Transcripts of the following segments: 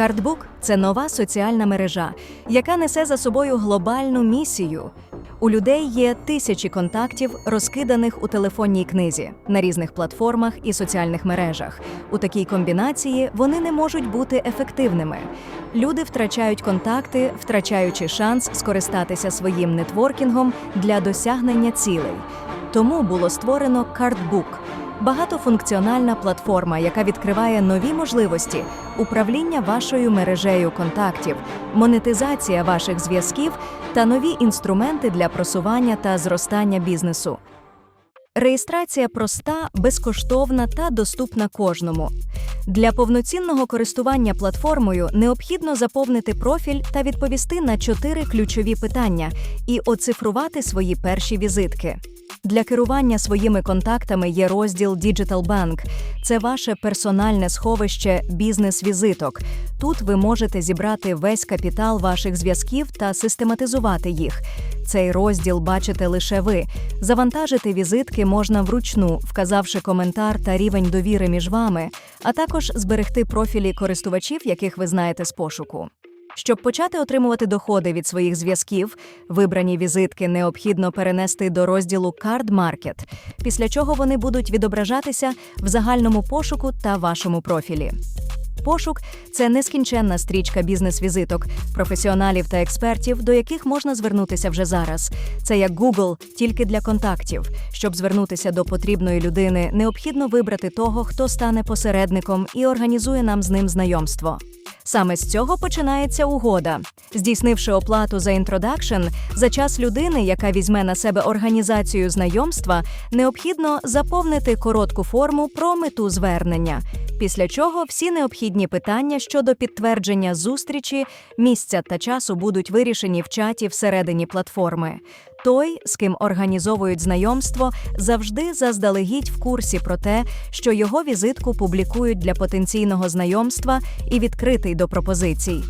Картбук це нова соціальна мережа, яка несе за собою глобальну місію. У людей є тисячі контактів, розкиданих у телефонній книзі на різних платформах і соціальних мережах. У такій комбінації вони не можуть бути ефективними. Люди втрачають контакти, втрачаючи шанс скористатися своїм нетворкінгом для досягнення цілей. Тому було створено Картбук – багатофункціональна платформа, яка відкриває нові можливості управління вашою мережею контактів, монетизація ваших зв'язків та нові інструменти для просування та зростання бізнесу. Реєстрація проста, безкоштовна та доступна кожному. Для повноцінного користування платформою необхідно заповнити профіль та відповісти на чотири ключові питання і оцифрувати свої перші візитки. Для керування своїми контактами є розділ Digital Bank. Це ваше персональне сховище бізнес-візиток. Тут ви можете зібрати весь капітал ваших зв'язків та систематизувати їх. Цей розділ бачите лише ви. Завантажити візитки можна вручну, вказавши коментар та рівень довіри між вами, а також зберегти профілі користувачів, яких ви знаєте з пошуку. Щоб почати отримувати доходи від своїх зв'язків, вибрані візитки необхідно перенести до розділу Card Market, після чого вони будуть відображатися в загальному пошуку та вашому профілі. Пошук це нескінченна стрічка бізнес-візиток, професіоналів та експертів, до яких можна звернутися вже зараз. Це як Google, тільки для контактів. Щоб звернутися до потрібної людини, необхідно вибрати того, хто стане посередником і організує нам з ним знайомство. Саме з цього починається угода. Здійснивши оплату за інтродакшн, за час людини, яка візьме на себе організацію знайомства, необхідно заповнити коротку форму про мету звернення. Після чого всі необхідні питання щодо підтвердження зустрічі, місця та часу будуть вирішені в чаті всередині платформи. Той, з ким організовують знайомство, завжди заздалегідь в курсі про те, що його візитку публікують для потенційного знайомства і відкритий до пропозицій.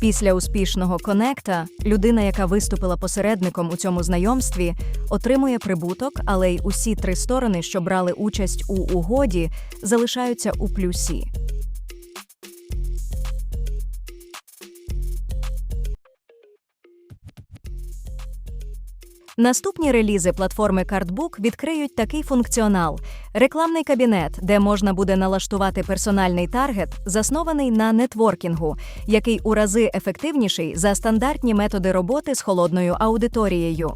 Після успішного конекта людина, яка виступила посередником у цьому знайомстві, отримує прибуток, але й усі три сторони, що брали участь у угоді, залишаються у плюсі. Наступні релізи платформи Cardbook відкриють такий функціонал: рекламний кабінет, де можна буде налаштувати персональний таргет, заснований на нетворкінгу, який у рази ефективніший за стандартні методи роботи з холодною аудиторією.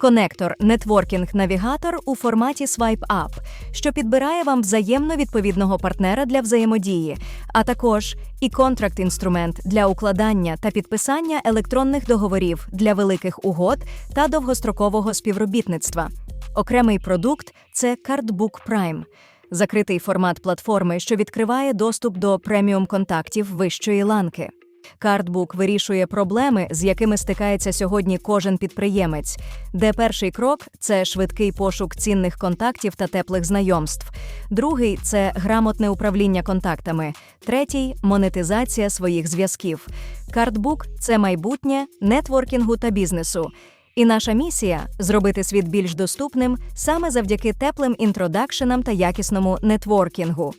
Конектор нетворкінг-навігатор у форматі Swipe Up, що підбирає вам взаємно відповідного партнера для взаємодії, а також і контракт-інструмент для укладання та підписання електронних договорів для великих угод та довгострокового співробітництва. Окремий продукт це Cardbook Prime – закритий формат платформи, що відкриває доступ до преміум контактів вищої ланки. Картбук вирішує проблеми, з якими стикається сьогодні кожен підприємець, де перший крок це швидкий пошук цінних контактів та теплих знайомств. Другий це грамотне управління контактами. Третій монетизація своїх зв'язків. Картбук це майбутнє нетворкінгу та бізнесу. І наша місія зробити світ більш доступним саме завдяки теплим інтродакшенам та якісному нетворкінгу.